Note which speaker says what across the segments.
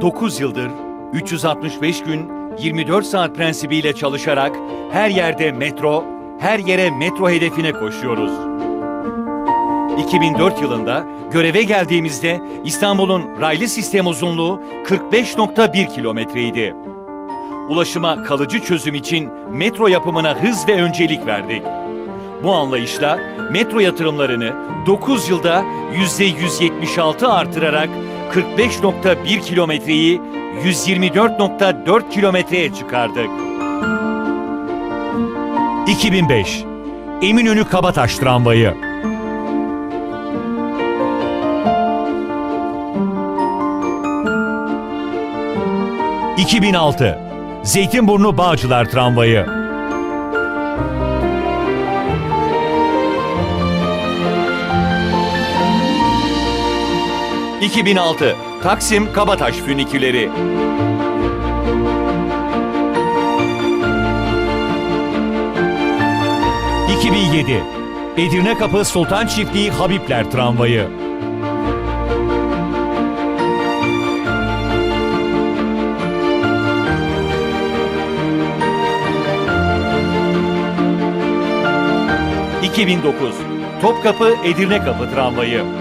Speaker 1: 9 yıldır 365 gün 24 saat prensibiyle çalışarak her yerde metro, her yere metro hedefine koşuyoruz. 2004 yılında göreve geldiğimizde İstanbul'un raylı sistem uzunluğu 45.1 kilometreydi. Ulaşıma kalıcı çözüm için metro yapımına hız ve öncelik verdik. Bu anlayışla metro yatırımlarını 9 yılda %176 artırarak 45.1 kilometreyi 124.4 kilometreye çıkardık. 2005 Eminönü Kabataş Tramvayı. ...2006 Zeytinburnu Bağcılar Tramvayı 2006 Taksim Kabataş füniküleri. ...2007 Edirne Kapı Sultan Çiftliği Habibler Tramvayı. ...2009 Topkapı Edirne Kapı Tramvayı.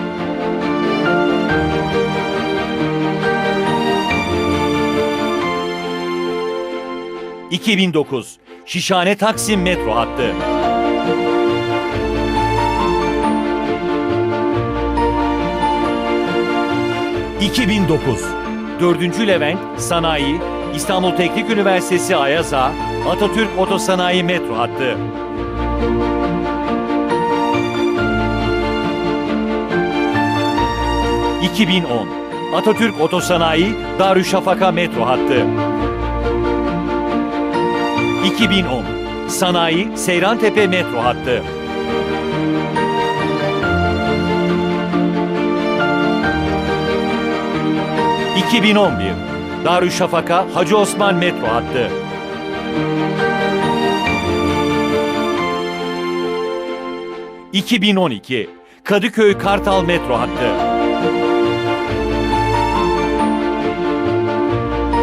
Speaker 1: 2009 Şişhane Taksim Metro Hattı. ...2009 4. Levent Sanayi İstanbul Teknik Üniversitesi Ayaza Atatürk Otosanayi Metro Hattı. ...2010 Atatürk Otosanayi Darüşşafaka Metro Hattı. 2010 Sanayi Seyrantepe Metro Hattı. ...2011 Darüşşafaka Hacı Osman Metro Hattı. ...2012 Kadıköy Kartal Metro Hattı.